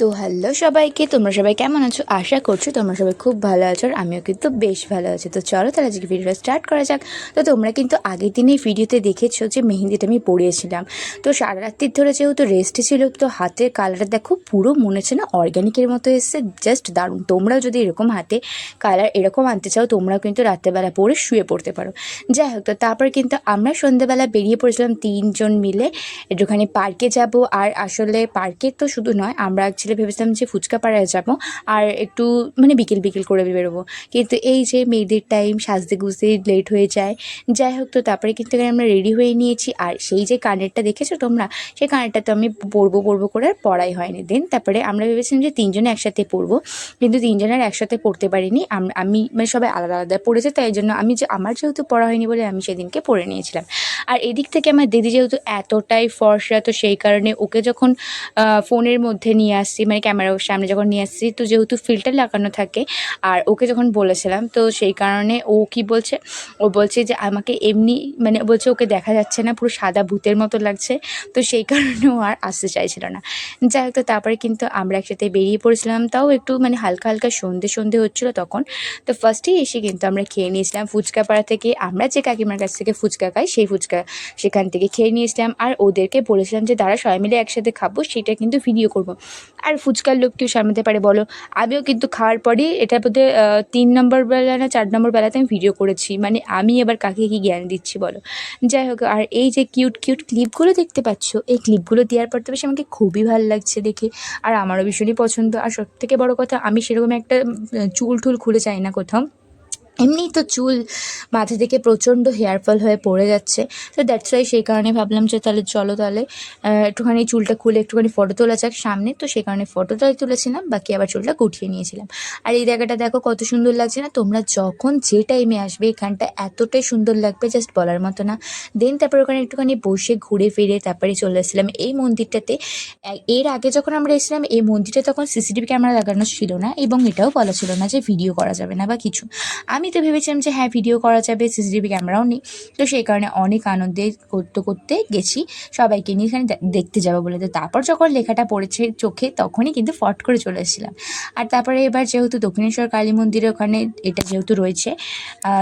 তো হ্যালো সবাইকে, তোমরা সবাই কেমন আছো? আশা করছ তোমরা সবাই খুব ভালো আছো আর আমিও কিন্তু বেশ ভালো আছি। তো চলো তাহলে আজকে ভিডিওটা স্টার্ট করা যাক। তো তোমরা কিন্তু আগের দিনেই ভিডিওতে দেখেছ যে মেহেন্দিটা আমি পড়িয়েছিলাম তো সারা রাত্রির ধরে যেহেতু রেস্টে ছিল, তো হাতের কালারটা দেখো পুরো মনে হচ্ছে না অর্গ্যানিকের মতো এসছে। জাস্ট দারুণ। তোমরাও যদি এরকম হাতে কালার এরকম আনতে চাও, তোমরাও কিন্তু রাত্রেবেলা পরে শুয়ে পড়তে পারো। যাই হোক, তো তারপর কিন্তু আমরা সন্ধ্যেবেলা বেরিয়ে পড়েছিলাম তিনজন মিলে। একটুখানি পার্কে যাব। আর আসলে পার্কে তো শুধু নয়, আমরা অ্যাকচুয়ালি ভেবেছিলাম যে ফুচকা পাড়ায় যাব আর একটু মানে বিকেল বিকেল করে বেরোবো। কিন্তু এই যে মেয়েদের টাইম সাজতে গুজতে লেট হয়ে যায়, যাই হোক তো তারপরে কিন্তু আমরা রেডি হয়ে নিয়েছি। আর সেই যে কানেরটা দেখেছ তোমরা, সেই কানেরটা তো আমি পরবো পরবো করে আর পড়াই হয়নি। দেন তারপরে আমরা ভেবেছিলাম যে তিনজনে একসাথে পরবো কিন্তু তিনজনের একসাথে পড়তে পারিনি। আমি মানে সবাই আলাদা আলাদা পড়েছে, তাই জন্য আমি যে আমার যেহেতু পড়া হয়নি বলে আমি সেদিনকে পড়ে নিয়েছিলাম। আর এদিক থেকে আমার দিদি যেহেতু এতটাই ফর্সা, তো সেই কারণে ওকে যখন ফোনের মধ্যে নিয়ে আসছি মানে ক্যামেরা ক্যামেরার সামনে যখন নিয়ে আসছি, তো যেহেতু ফিল্টার লাগানো থাকে, আর ওকে যখন বলেছিলাম, তো সেই কারণে ও কি বলছে, ও বলছে যে আমাকে এমনি মানে বলছে ওকে দেখা যাচ্ছে না, পুরো সাদা ভূতের মতো লাগছে, তো সেই কারণে ও আর আসতে চাইছিল না। যাই হোক, তো তারপরে কিন্তু আমরা একসাথে বেরিয়ে পড়েছিলাম, তাও একটু মানে হালকা হালকা সন্ধে সন্ধে হচ্ছিল তখন, তো ফার্স্টেই এসে কিন্তু আমরা খেয়ে নিয়েছিলাম ফুচকা পাড়া থেকে, আমরা যে কাকিমার কাছ থেকে ফুচকা খাই, সেই ফুচকা সেখান থেকে খেয়ে নিয়েছিলাম, আর ওদেরকে বলেছিলাম যে তারা সবাই মিলে একসাথে খাব, সেটা কিন্তু ভিডিও করব। ফুচকার লোক কেউ সামলাতে পারে, বলো। আমিও কিন্তু খাওয়ার পরই এটা বোধহয় তিন নম্বর বেলা না চার নম্বর বেলাতে আমি ভিডিও করেছি। মানে আমি এবার কাকে কি জ্ঞান দিচ্ছি, বলো। যাই হোক, আর এই যে কিউট কিউট ক্লিপগুলো দেখতে পাচ্ছ, এই ক্লিপগুলো দেওয়ার পর তো বেশ আমাকে খুবই ভালো লাগছে দেখে। আর আমারও ভীষণই পছন্দ। আর সবথেকে বড় কথা, আমি সেরকম একটা চুল টুল খুলে চাই না কোথাও। এমনিই তো চুল মাথা থেকে প্রচণ্ড হেয়ার ফল হয়ে পড়ে যাচ্ছে। তো দ্যাটস ওয়াই সেই কারণে ভাবলাম যে তাহলে চলো তাহলে একটুখানি চুলটা খুলে একটুখানি ফটো তোলা যাক সামনে। তো সেই কারণে ফটোটাই তুলেছিলাম, বাকি আবার চুলটা গুটিয়ে নিয়েছিলাম। আর এই জায়গাটা দেখো কত সুন্দর লাগছে না? তোমরা যখন যে টাইমে আসবে এখানটা এতটাই সুন্দর লাগবে জাস্ট বলার মতো না। দেন তারপর ওখানে একটুখানি বসে ঘুরে ফিরে তারপরে চলে এসেছিলাম এই মন্দিরটাতে এর আগে যখন আমরা এসেছিলাম, এই মন্দিরটা তখন সিসিটিভি ক্যামেরা লাগানো ছিল না এবং এটাও বলা ছিল না যে ভিডিও করা যাবে না বা কিছু। আমি তো ভেবেছিলাম যে হ্যাঁ ভিডিও করা যাবে সিসিটিভি ক্যামেরাও নেই। তো সেই কারণে অনেক আনন্দে করতে করতে গেছি। সবাইকে নিয়ে এখানে দেখতে যাব বলে। তো তারপর যখন লেখাটা পড়েছে চোখে, তখনই কিন্তু ফট করে চলে এসেছিলাম আর তারপরে এবার যেহেতু দক্ষিণেশ্বর কালী মন্দিরে ওখানে এটা যেহেতু রয়েছে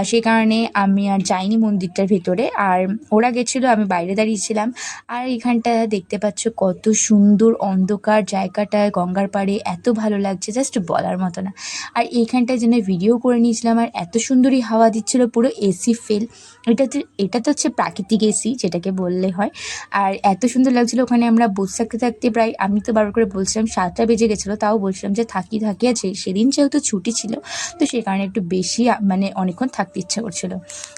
সেই কারণে আমি আর যাইনি মন্দিরটার ভেতরে। আর ওরা গেছিল, আমি বাইরে দাঁড়িয়েছিলাম। আর এখানটা দেখতে পাচ্ছ কত সুন্দর অন্ধকার জায়গাটায়, গঙ্গার পাড়ে, এত ভালো লাগছে, জাস্ট বলার মতো না। আর এইখানটায় যেন ভিডিও করে নিয়েছিলাম, আর এত সুন্দরই হাওয়া দিচ্ছিল পুরো এসি ফেল এটা তো এটা তো হচ্ছে প্রাকৃতিক এসি যেটাকে বললে হয়। আর এত সুন্দর লাগছিল ওখানে আমরা বসে থাকতে থাকতে প্রায়, আমি তো বারবার করে বলছিলাম, সাতটা বেজে গেছিল, তাও বলছিলাম যে থাকি থাকি, আছে। সেদিন যেহেতু ছুটি ছিল, তো সেই কারণে একটু বেশি মানে অনেকক্ষণ থাকতে ইচ্ছা করছিল।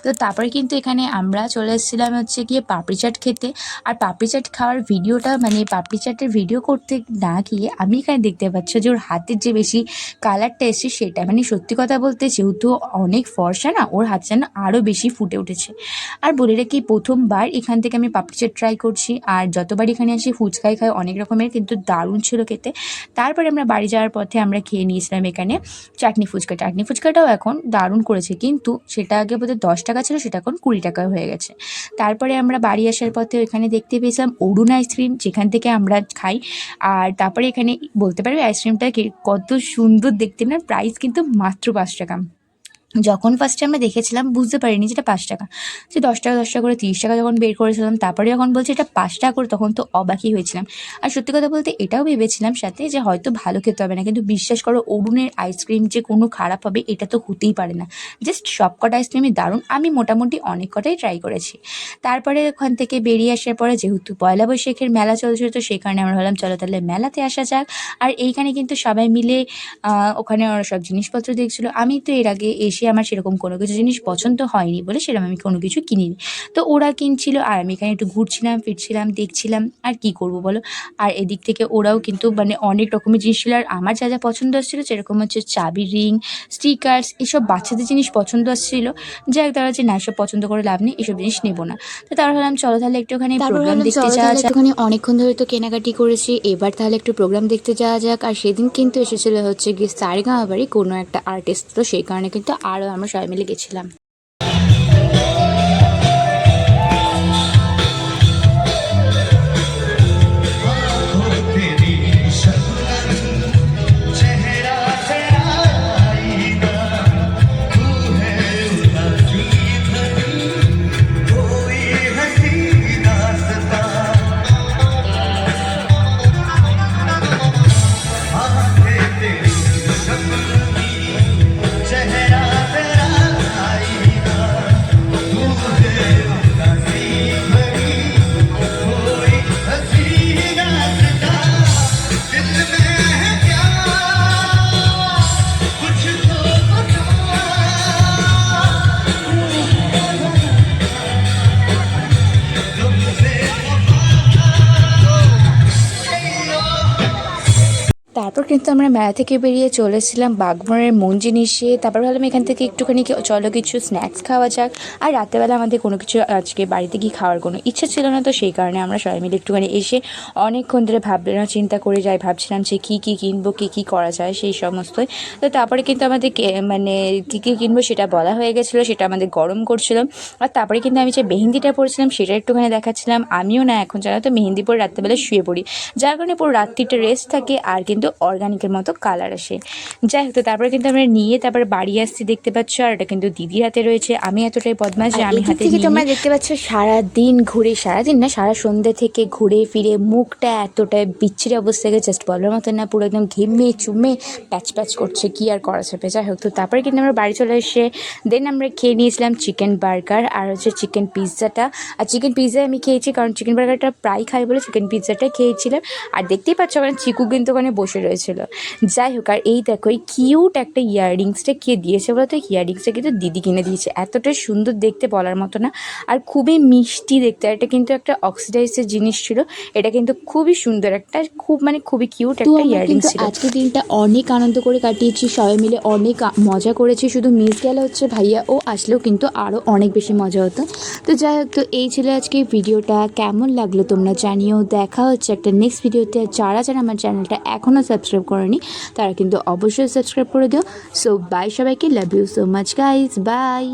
তো তারপরে কিন্তু এখানে আমরা চলে এসেছিলাম হচ্ছে গিয়ে পাপড়ি চাট খেতে। আর পাপড়ি চাট খাওয়ার ভিডিওটা মানে পাপড়ি চাটের ভিডিও করতে না গিয়ে আমি এখানে দেখতে পাচ্ছি যে ওর হাতের যে বেশি কালারটা এসছে, সেটা মানে সত্যি কথা বলতে যেহেতু অনেক ফর্সা না, ওর হাত যেন আরও বেশি ফুটে উঠেছে। আর বলে রাখি, প্রথমবার এখান থেকে আমি পাপড়ি চাট ট্রাই করছি, আর যতবার এখানে আসি ফুচকাই খাই, অনেক রকমের কিন্তু দারুণ ছিল খেতে। তারপরে আমরা বাড়ি যাওয়ার পথে আমরা খেয়ে নিয়েছিলাম এখানে চাটনি ফুচকা। চাটনি ফুচকাটাও এখন দারুণ করেছে, কিন্তু সেটা আগে বোধহয় দশ টাকা ছিল, সেটা এখন কুড়ি টাকা হয়ে গেছে। তারপরে আমরা বাড়ি আসার পথে ওখানে দেখতে পেয়েছিলাম অরুণ আইসক্রিম, যেখান থেকে আমরা খাই। আর তারপরে এখানে বলতে পারবে, আইসক্রিমটা কত সুন্দর দেখতে, না প্রাইস কিন্তু মাত্র পাঁচ টাকা। যখন ফার্স্টে আমরা দেখেছিলাম, বুঝতে পারিনি যেটা পাঁচ টাকা। যে দশ টাকা দশ টাকা করে, তিরিশ টাকা যখন বের করেছিলাম, তারপরে যখন বলছে এটা পাঁচ টাকা করে, তখন তো অবাকই হয়েছিলাম। আর সত্যি কথা বলতে এটাও ভেবেছিলাম সাথে যে হয়তো ভালো খেতে হবে না, কিন্তু বিশ্বাস করো, অরুণের আইসক্রিম যে কোনো খারাপ হবে, এটা তো হতেই পারে না। জাস্ট সব কটা আইসক্রিমই দারুণ, আমি মোটামুটি অনেক কটাই ট্রাই করেছি। তারপরে ওখান থেকে বেরিয়ে আসার পরে যেহেতু পয়লা বৈশাখের মেলা চলছিল, তো সেই কারণে আমরা ভাবলাম, চলো তাহলে মেলাতে আসা যাক। আর এইখানে কিন্তু সবাই মিলে ওখানে ওরা সব জিনিসপত্র দেখছিল। আমি তো এর আগে এসে আমার সেরকম কোনো কিছু জিনিস পছন্দ হয়নি বলে সেরকম আমি কোনো কিছু কিনিনি। তো ওরা কিনছিল আর আমি এখানে একটু ঘুরছিলাম ফিরছিলাম দেখছিলাম আর কি করব বলো? আর এদিক থেকে ওরাও কিন্তু মানে অনেক রকমের জিনিস ছিল আর আমার যা যা পছন্দ আসছিল সেরকম হচ্ছে চাবি রিং স্টিকার্স এসব বাচ্চাদের জিনিস পছন্দ আসছিল যাই তারা যে না এসব পছন্দ করে লাভ নেই এসব জিনিস নেব না। তো তারা ভাবলাম চলো তাহলে একটুখানি তারপর প্রোগ্রাম দেখতে যাওয়া যাক। একটুখানি অনেকক্ষণ ধরে তো কেনাকাটি করেছি এবার তাহলে একটু প্রোগ্রাম দেখতে যাওয়া যাক। আর সেদিন কিন্তু এসেছিল হচ্ছে গিয়ে সারেগাঁও বাড়ি কোনো একটা আর্টিস্ট তো সেই কারণে কিন্তু আরও আমরা সবাই মিলে গেছিলাম। তারপর কিন্তু আমরা মেলা থেকে বেরিয়ে চলেছিলাম বাগমনের মন জিনিসে তারপর ভাবলাম এখান থেকে একটুখানি চলো কিছু স্ন্যাক্স খাওয়া যাক। আর রাত্রেবেলা আমাদের কোনো কিছু আজকে বাড়িতে গিয়ে খাওয়ার কোনো ইচ্ছা ছিল না, তো সেই কারণে আমরা সবাই মিলে একটুখানি এসে অনেকক্ষণ ধরে ভাবলাম চিন্তা করে যাই। ভাবছিলাম যে কী কী কিনবো, কী কী করা যায়, সেই সমস্তই। তো তারপরে কিন্তু আমাদের মানে কী কী কিনবো সেটা বলা হয়ে গেছিল, সেটা আমাদের গরম করছিল। আর তারপরে কিন্তু আমি যে মেহেন্দিটা পড়ছিলাম সেটা একটুখানি দেখাচ্ছিলাম। আমিও না এখন জানো তো মেহেন্দি পরে রাত্রেবেলা শুয়ে পড়ি। যার কারণে পুরো রাত্রিটা রেস্ট থাকে, আর কিন্তু অর্গানিকের মতো কালার আসে। যাই হোক তো তারপরে কিন্তু আমরা নিয়ে তারপরে বাড়ি আসছি দেখতে পাচ্ছ আর এটা কিন্তু দিদির হাতে রয়েছে। আমি এতটাই বদমাস যে আমি হাতে থেকে তোমরা দেখতে পাচ্ছ সারা দিন ঘুরে সারা দিন না সারা সন্ধ্যে থেকে ঘুরে ফিরে মুখটা এতটাই বিচ্ছিরি অবস্থা থেকে জাস্ট বলার মতো না পুরো একদম ঘেমে চুমে প্যাচ প্যাচ করছে কি আর করা যাবে? যাই হোক তো তারপরে কিন্তু আমরা বাড়ি চলে এসে দেন আমরা খেয়ে নিয়েছিলাম চিকেন বার্গার আর হচ্ছে চিকেন পিৎজাটা আর চিকেন পিৎজা আমি খেয়েছি কারণ চিকেন বার্গারটা প্রায় খাই বলে চিকেন পিৎজাটা খেয়েছিলাম। আর দেখতেই পাচ্ছ ওখানে চিকু কিন্তু ওখানে বসে রয়েছিল। যাই হোক আর এই দেখো এই কিউট একটা ইয়াররিংসটা কে দিয়েছে বলতো? ইয়াররিংসটা কিন্তু দিদি কিনে দিয়েছে। এতটাই সুন্দর দেখতে বলার মতো না। আর খুবই মিষ্টি দেখতে। আর এটা কিন্তু একটা অক্সিডাইজের জিনিস ছিল। এটা কিন্তু খুবই সুন্দর একটা খুব মানে খুবই কিউট একটা ইয়াররিংস ছিল। আজকের দিনটা অনেক আনন্দ করে কাটিয়েছি সবাই মিলে অনেক মজা করেছি। শুধু মিস গেলে হচ্ছে ভাইয়া ও আসলেও কিন্তু আরও অনেক বেশি মজা হতো। তো যাই হোক তো এই ছিল আজকে ভিডিওটা। কেমন লাগল তোমরা জানিও। দেখা হচ্ছে একটা নেক্সট ভিডিওতে যারা যারা আমার চ্যানেলটা এখনও সাবস্ক্রাইব করেনি, তারা কিন্তু অবশ্যই সাবস্ক্রাইব করে দিও। সো বাই সবাইকে love you so much guys bye